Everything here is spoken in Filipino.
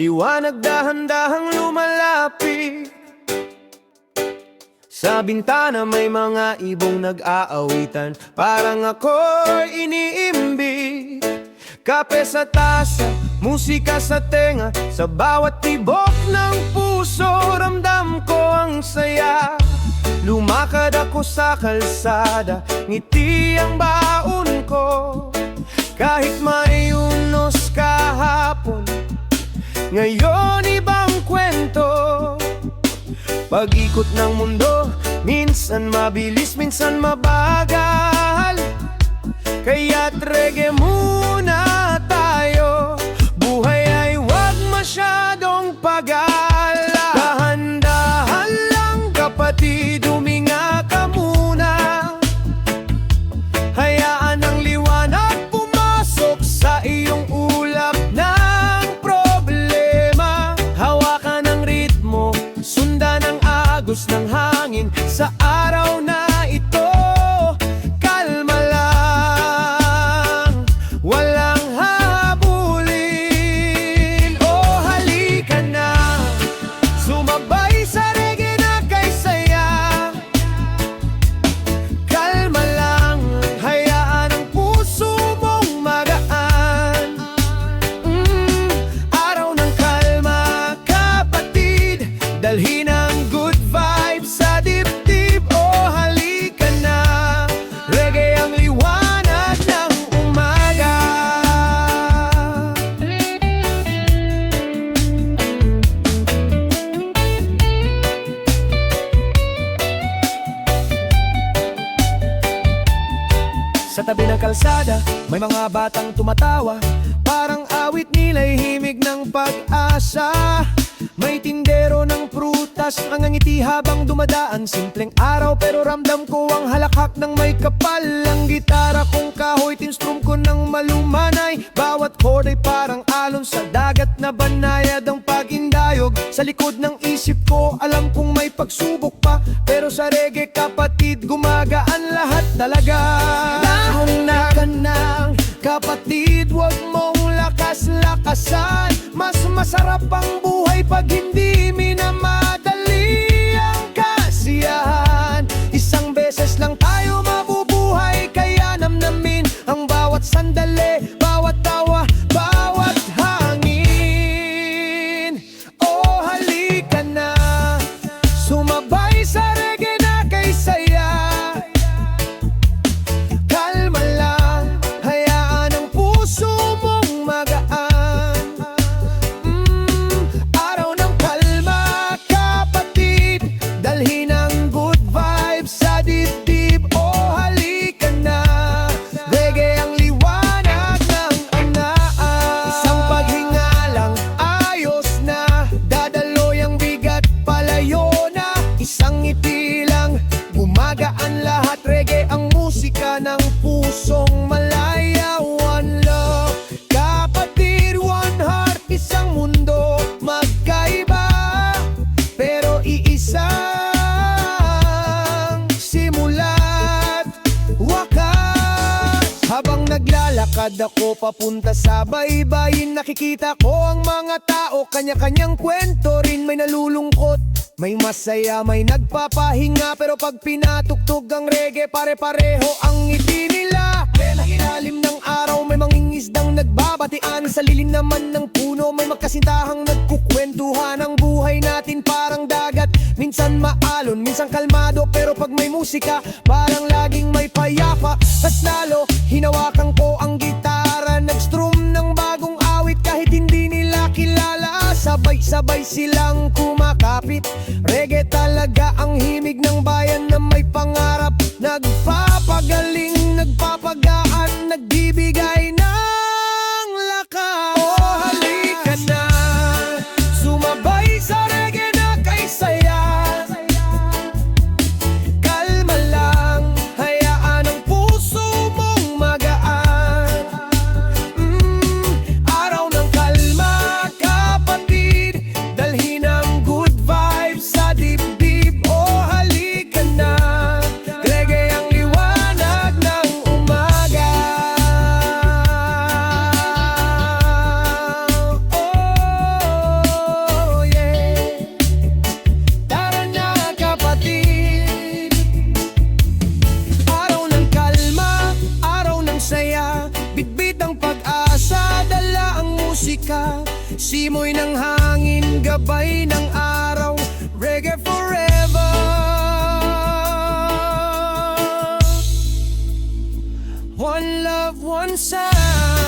Liwanag dahan-dahang lumalapit. Sa bintana may mga ibong nag-aawitan. Parang ako'y iniimbig Kape sa tasa, musika sa tenga. Sa bawat tibok ng puso Ramdam ko ang saya. Lumakad ako sa kalsada Ngiti ang baon ko. Kahit may Ngayon ibang kwento. Pag-ikot ng mundo Minsan mabilis, minsan mabagal. Kaya't reggae muna tayo. Buhay ay wag masyadong pag-ala Dahan-dahan lang kapatid ng Sa tabi ng kalsada, may mga batang tumatawa. Parang awit nila'y himig ng pag-asa. May tindero ng prutas, ang ngiti habang dumadaan. Simpleng araw pero ramdam ko ang halakhak ng may kapal. Ang gitara kong kahoy, tinstrum ko ng malumanay. Bawat chord ay parang alon sa dagat na banayad Ang pagindayog. Sa likod ng isip ko Alam kong may pagsubok pa. Pero sa reggae kapatid, gumagaan lahat talaga kapatid Huwag mong lakas-lakasan. Mas masarap ang buhay pag hindi minamadali pusong malaya One love, kapatid, one heart Isang mundo, magkaiba Pero iisang simula't. Wakas Habang naglalakad ako papunta sa baybayin Nakikita ko ang mga tao. Kanya-kanyang kwento rin may nalulungkot. May masaya, may nagpapahinga Pero pag pinatugtog ang reggae Pare-pareho ang ngiti nila May mangingisdang nagbabatian. Sa lilim naman ng puno May magkasintahang nagkukwentuhan. Ang buhay natin parang dagat. Minsan maalon, minsan kalmado. Pero pag may musika Parang laging may payapa. Mas lalo, hinawakan ko ang gitara. Nag-strum ng bagong awit Kahit hindi nila kilala. Sabay-sabay silang kumakapit. Reggae talaga ang himig ng bayan na may pangarap musika Simoy ng hangin, gabay ng araw Reggae forever. One love, one sound